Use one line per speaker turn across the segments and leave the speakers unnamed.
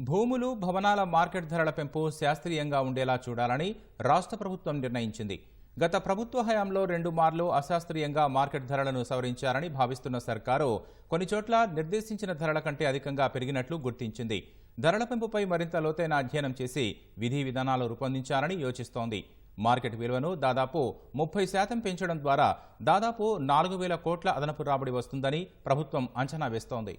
భూములు భవనాల మార్కెట్ ధరల పెంపు శాస్త్రీయంగా ఉండేలా చూడాలని రాష్ట్ర ప్రభుత్వం నిర్ణయించింది. గత ప్రభుత్వ హయాంలో రెండు మార్లు అశాస్త్రీయంగా మార్కెట్ ధరలను సవరించారని భావిస్తున్న సర్కారు కొన్ని చోట్ల నిర్దేశించిన ధరల కంటే అధికంగా పెరిగినట్లు గుర్తించింది. ధరల పెంపుపై మరింత లోతైన అధ్యయనం చేసి విధి విధానాలు రూపొందించాలని యోచిస్తోంది. మార్కెట్ విలువను దాదాపు ముప్పై శాతం పెంచడం ద్వారా దాదాపు నాలుగు వేల కోట్ల అదనపు రాబడి వస్తుందని ప్రభుత్వం అంచనా వేస్తోంది.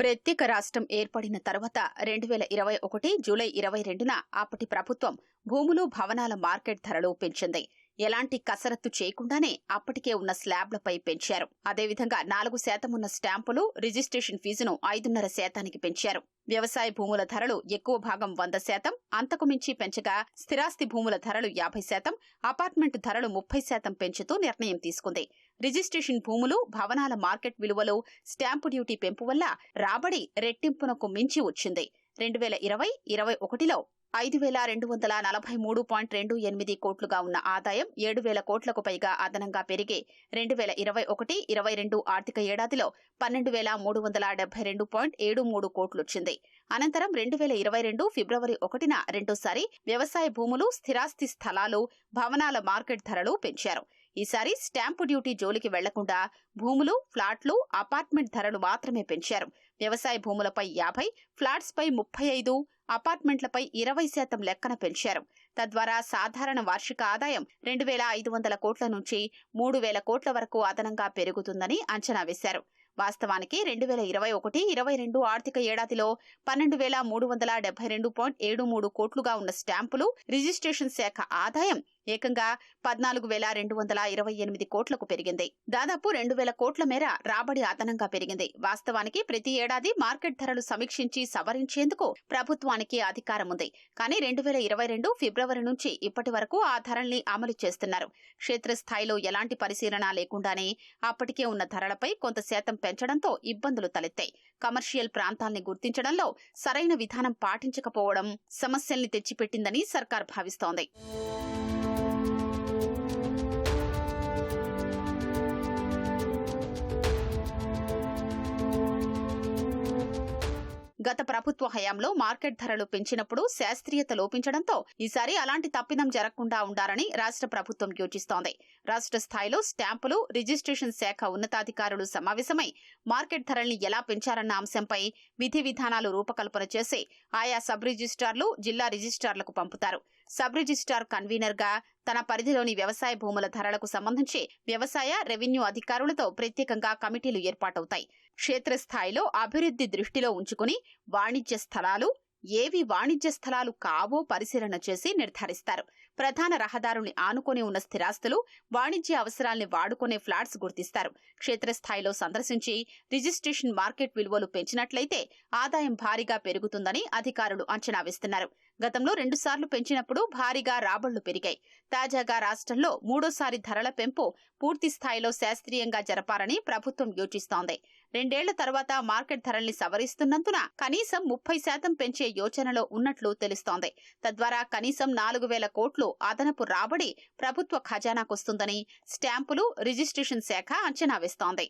ప్రత్యేక రాష్ట్రం ఏర్పడిన తర్వాత రెండు వేల ఇరవై ఒకటి జూలై ఇరవై రెండున అప్పటి ప్రభుత్వం భూములు భవనాల మార్కెట్ ధరలు పెంచింది. ఎలాంటి కసరత్తు చేయకుండానే అప్పటికే ఉన్న స్లాబ్లపై పెంచారు. అదేవిధంగా నాలుగు శాతం ఉన్న స్టాంపులు రిజిస్ట్రేషన్ ఫీజును ఐదున్నర శాతానికి పెంచారు. వ్యవసాయ భూముల ధరలు ఎక్కువ భాగం వంద శాతం అంతకు మించి పెంచగా స్థిరాస్తి భూముల ధరలు యాభై శాతం అపార్ట్మెంట్ ధరలు ముప్పై శాతం పెంచుతూ నిర్ణయం తీసుకుంది. రిజిస్ట్రేషన్ భూములు భవనాల మార్కెట్ విలువలో స్టాంపు డ్యూటీ పెంపు వల్ల రాబడి రెట్టింపునకు మించి వచ్చింది. రెండు వేల ఇరవై ఇరవై ఒకటిలో ఐదు వేల రెండు వందల నలభై మూడు పాయింట్ రెండు ఎనిమిది కోట్లుగా ఉన్న ఆదాయం ఏడు వేల కోట్లకు పైగా అదనంగా పెరిగి రెండు వేల ఇరవై ఒకటి ఇరవై రెండు ఆర్థిక ఏడాదిలో పన్నెండు వేల మూడు వందల డెబ్బై రెండు పాయింట్ ఏడు మూడు కోట్లొచ్చింది. అనంతరం రెండు వేల ఇరవై రెండు ఫిబ్రవరి ఒకటిన రెండోసారి వ్యవసాయ భూములు స్థిరాస్తి స్థలాలు భవనాల మార్కెట్ ధరలు పెంచారు. ఈసారి స్టాంపు డ్యూటీ జోలికి వెళ్ళకుండా భూములు ఫ్లాట్లు అపార్ట్మెంట్ ధరలు మాత్రమే పెంచారు. వ్యవసాయ భూములపై యాభై ఫ్లాట్స్పై ముప్పై ఐదు అపార్ట్మెంట్లపై ఇరవై శాతం లెక్కన పెంచారు. తద్వారా సాధారణ వార్షిక ఆదాయం రెండు వేల ఐదు వందల కోట్ల నుంచి మూడు వేల కోట్ల వరకు అదనంగా పెరుగుతుందని అంచనా వేశారు. వాస్తవానికి రెండు వేల ఇరవై ఒకటి ఇరవై రెండు ఆర్థిక ఏడాదిలో పన్నెండు వేల మూడు వందల డెబ్బై రెండు పాయింట్ ఏడు మూడు కోట్లుగా ఉన్న స్టాంపులు రిజిస్ట్రేషన్ శాఖ ఆదాయం ఏకంగా పద్నాలుగు వేల రెండు వందల ఇరవై ఎనిమిది కోట్లకు పెరిగింది. దాదాపు రెండు వేల కోట్ల మేర రాబడి అదనంగా పెరిగింది. వాస్తవానికి ప్రతి ఏడాది మార్కెట్ ధరలు సమీక్షించి సవరించేందుకు ప్రభుత్వానికి అధికారం ఉంది కానీ రెండు వేల ఇరవై రెండు ఫిబ్రవరి నుంచి ఇప్పటి వరకు ఆ ధరల్ని అమలు చేస్తున్నారు. క్షేత్రస్థాయిలో ఎలాంటి పరిశీలన లేకుండానే అప్పటికే ఉన్న ధరలపై కొంత శాతం పెంచడంతో ఇబ్బందులు తలెత్తాయి. కమర్షియల్ ప్రాంతాల్ని గుర్తించడంలో సరైన విధానం పాటించకపోవడం సమస్యల్ని తెచ్చిపెట్టిందని సర్కార్ భావిస్తోంది. గత ప్రభుత్వ హయాంలో మార్కెట్ ధరలు పెంచినప్పుడు శాస్త్రీయత లోపించడంతో ఈసారి అలాంటి తప్పిదం జరగకుండా ఉండాలని రాష్ట్ర ప్రభుత్వం యోచిస్తోంది. రాష్ట్ర స్థాయిలో స్టాంపులు రిజిస్ట్రేషన్ శాఖ ఉన్నతాధికారులు సమావేశమై మార్కెట్ ధరల్ని ఎలా పెంచారన్న అంశంపై విధి విధానాలు రూపకల్పన చేసి ఆయా సబ్ రిజిస్టార్లు జిల్లా రిజిస్ట్రార్లకు పంపుతారు. సబ్ రిజిస్టార్ కన్వీనర్గా తన పరిధిలోని వ్యవసాయ భూముల ధరలకు సంబంధించి వ్యవసాయ రెవెన్యూ అధికారులతో ప్రత్యేకంగా కమిటీలు ఏర్పాటవుతాయి. క్షేత్రస్థాయిలో అభివృద్ధి దృష్టిలో ఉంచుకుని వాణిజ్య స్థలాలు ఏవి వాణిజ్య స్థలాలు కావో పరిశీలన చేసి నిర్ధారిస్తారు. ప్రధాన రహదారుల్ని ఆనుకొని ఉన్న స్థిరాస్తులు వాణిజ్య అవసరాల్ని వాడుకునే ఫ్లాట్స్ గుర్తిస్తారు. క్షేత్రస్థాయిలో సందర్శించి రిజిస్ట్రేషన్ మార్కెట్ విలువలు పెంచినట్లయితే ఆదాయం భారీగా పెరుగుతుందని అధికారులు అంచనా వేస్తున్నారు. గతంలో రెండుసార్లు పెంచినప్పుడు భారీగా రాబళ్ళు పెరిగాయి. తాజాగా రాష్ట్రంలో మూడోసారి ధరల పెంపు పూర్తి స్థాయిలో శాస్త్రీయంగా జరపాలని ప్రభుత్వం యోచిస్తోంది. రెండేళ్ళ తర్వాత మార్కెట్ ధరల్ని సవరిస్తున్నందున కనీసం ముప్పై శాతం పెంచే యోచనలో ఉన్నట్లు తెలుస్తోంది. తద్వారా కనీసం నాలుగు వేల కోట్లు అదనపు రాబడి ప్రభుత్వ ఖజానాకొస్తుందని స్టాంపులు రిజిస్ట్రేషన్ శాఖ అంచనా వేస్తోంది.